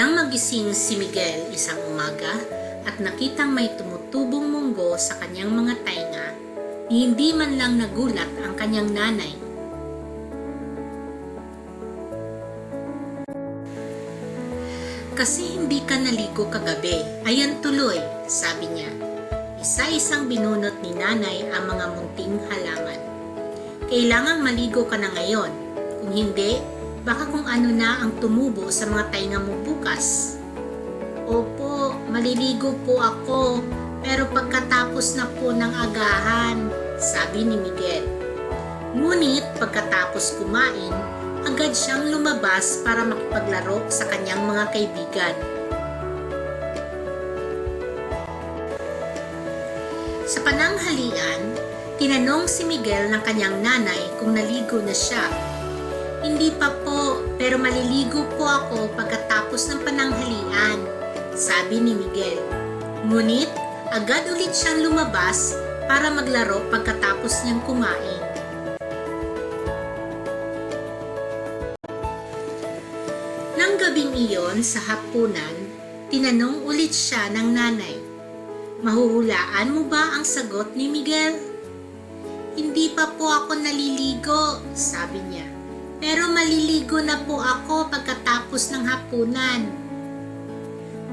Nang magising si Miguel isang umaga at nakitang may tumutubong munggo sa kanyang mga tainga, hindi man lang nagulat ang kanyang nanay. Kasi hindi ka naligo kagabi, ayan tuloy, sabi niya. Isa-isang binunot ni nanay ang mga munting halaman. Kailangang maligo ka na ngayon. Kung hindi, baka kung ano na ang tumubo sa mga tainga mo bukas. Opo, maliligo po ako, pero pagkatapos na po ng agahan, sabi ni Miguel. Ngunit pagkatapos kumain, agad siyang lumabas para makipaglaro sa kanyang mga kaibigan. Sa pananghalian, tinanong si Miguel ng kanyang nanay kung naligo na siya. Hindi pa po, pero maliligo po ako pagkatapos ng pananghalian, sabi ni Miguel. Ngunit, agad ulit siyang lumabas para maglaro pagkatapos niyang kumain. Nang gabing iyon sa hapunan, tinanong ulit siya ng nanay. Mahuhulaan mo ba ang sagot ni Miguel? Hindi pa po ako naliligo, sabi niya. Pero maliligo na po ako pagkatapos ng hapunan.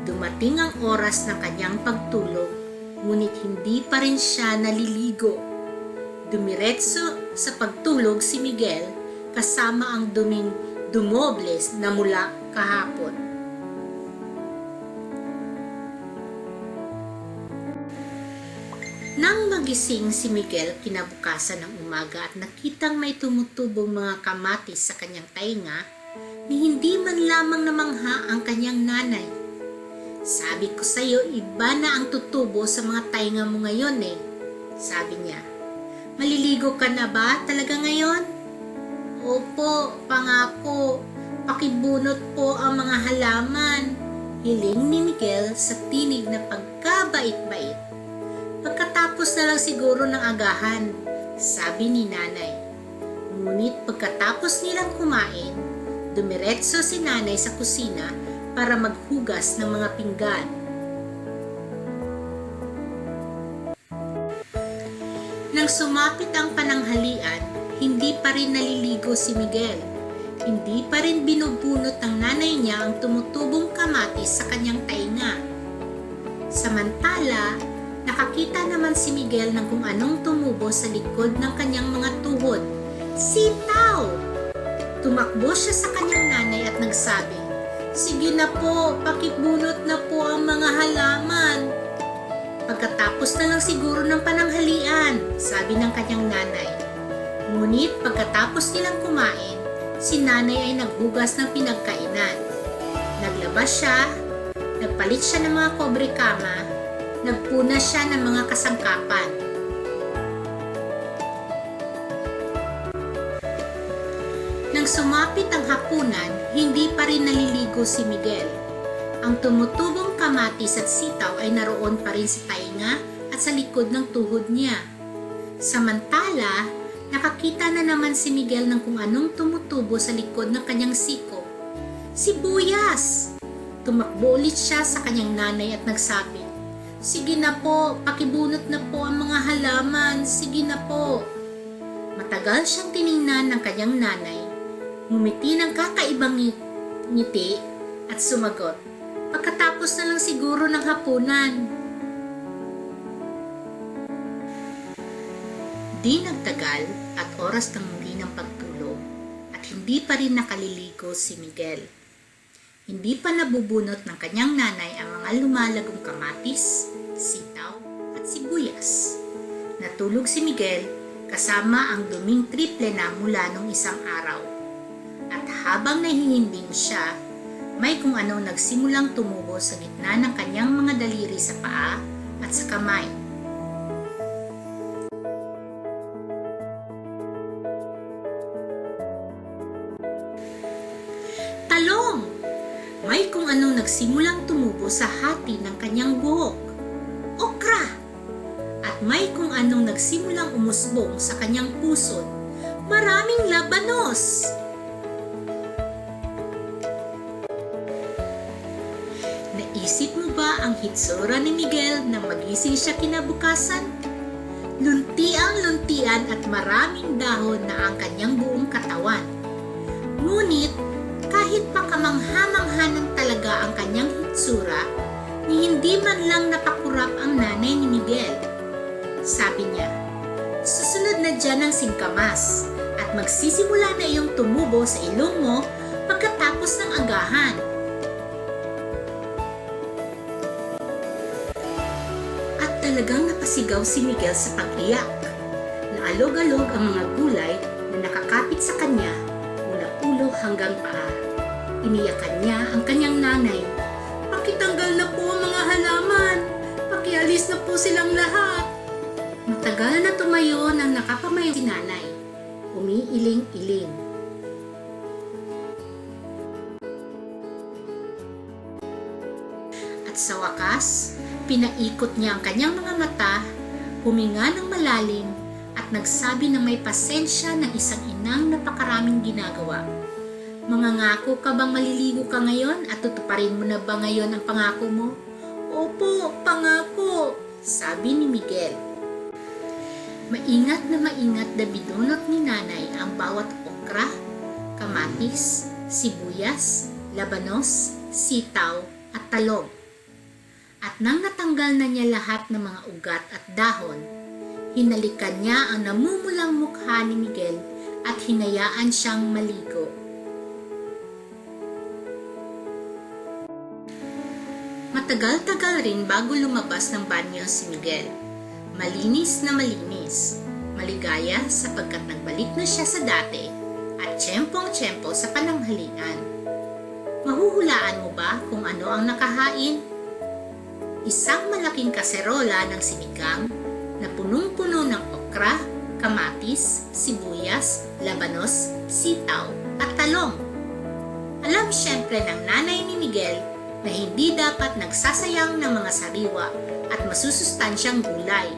Dumating ang oras ng kanyang pagtulog, ngunit hindi pa rin siya naliligo. Dumiretso sa pagtulog si Miguel kasama ang duming dumobles na mula kahapon. Nang magising si Miguel kinabukasan ng umaga at nakitang may tumutubong mga kamatis sa kanyang tainga, ni hindi man lamang namangha ang kanyang nanay. Sabi ko sa iyo, iba na ang tutubo sa mga tainga mo ngayon eh, sabi niya. Maliligo ka na ba talaga ngayon? Opo, pangako, pakibunot po ang mga halaman. Hiling ni Miguel sa tinig na pagkabait-bait. Pagkatapos na lang siguro ng agahan, sabi ni nanay. Ngunit pagkatapos nilang kumain, dumiretso si nanay sa kusina para maghugas ng mga pinggan. Nang sumapit ang pananghalian, hindi pa rin naliligo si Miguel. Hindi pa rin binubunot ng nanay niya ang tumutubong kamatis sa kanyang tainga. Samantala, nakakita naman si Miguel ng kung anong tumubo sa likod ng kanyang mga tuhod. Sitaw! Tumakbo siya sa kanyang nanay at nagsabi, Sige na po, pakibunot na po ang mga halaman. Pagkatapos na lang siguro ng pananghalian, sabi ng kanyang nanay. Ngunit pagkatapos nilang kumain, si nanay ay naghugas ng pinagkainan. Naglabas siya, nagpalit siya ng mga kobre kama, nagpuna siya ng mga kasangkapan. Nang sumapit ang hapunan, hindi pa rin naliligo si Miguel. Ang tumutubong kamatis at sitaw ay naroon pa rin sa tainga at sa likod ng tuhod niya. Samantala, nakakita na naman si Miguel ng kung anong tumutubo sa likod ng kanyang siko. Sibuyas! Tumakbo ulit siya sa kanyang nanay at nagsabi, Sige na po, pakibunot na po ang mga halaman, sige na po. Matagal siyang tiningnan ng kanyang nanay, ngumiti ng kakaibang ngi- ngiti at sumagot, Pagkatapos na lang siguro ng hapunan. Di nagtagal at oras ng muli ng pagtulog at hindi pa rin nakaliligo si Miguel. Hindi pa nabubunot ng kanyang nanay ang mga lumalagong kamatis, sitaw at sibuyas. Natulog si Miguel kasama ang duming triple na mula nung isang araw. At habang nahihimbing siya, may kung ano nagsimulang tumubo sa gitna ng kanyang mga daliri sa paa at sa kamay. Kung anong nagsimulang tumubo sa hati ng kanyang buhok. Okra! At may kung anong nagsimulang umusbong sa kanyang puso. Maraming labanos! ang hitsura ni Miguel nang magising siya kinabukasan? Luntiang-luntian at maraming dahon na ang kanyang buong katawan. Ngunit, kahit hitsura, ni hindi man lang napakurap ang nanay ni Miguel. Sabi niya, susunod na dyan ang singkamas at magsisimula na iyong tumubo sa ilong mo pagkatapos ng agahan. At talagang napasigaw si Miguel sa pag-iyak. Naalog-alog ang mga gulay na nakakapit sa kanya mula ulo hanggang paa. Iniyakan niya ang kanyang nanay. Pakitanggal na po ang mga halaman. Pakialis na po silang lahat. Matagal na tumayo nang nakapamayo si nanay. Umiiling-iling. At sa wakas, pinaikot niya ang kanyang mga mata, huminga ng malalim, at nagsabi ng may pasensya ng isang inang napakaraming ginagawa. Mangangako ka bang maliligo ka ngayon at tutuparin mo na ba ngayon ang pangako mo? Opo, pangako, sabi ni Miguel. Maingat na maingat na binunot ni nanay ang bawat okra, kamatis, sibuyas, labanos, sitaw at talong. At nang natanggal na niya lahat ng mga ugat at dahon, hinalikan niya ang namumulang mukha ni Miguel at hinayaan siyang maligo. Matagal-tagal rin bago lumabas ng banyo si Miguel. Malinis na malinis. Maligaya sapagkat nagbalik na siya sa dati at tiyempong-tiyempo sa pananghalian. Mahuhulaan mo ba kung ano ang nakahain? Isang malaking kaserola ng sinigang na punong-puno ng okra, kamatis, sibuyas, labanos, sitaw at talong. Alam siyempre ng nanay ni Miguel na hindi dapat nagsasayang ng mga sariwa at masusustansyang gulay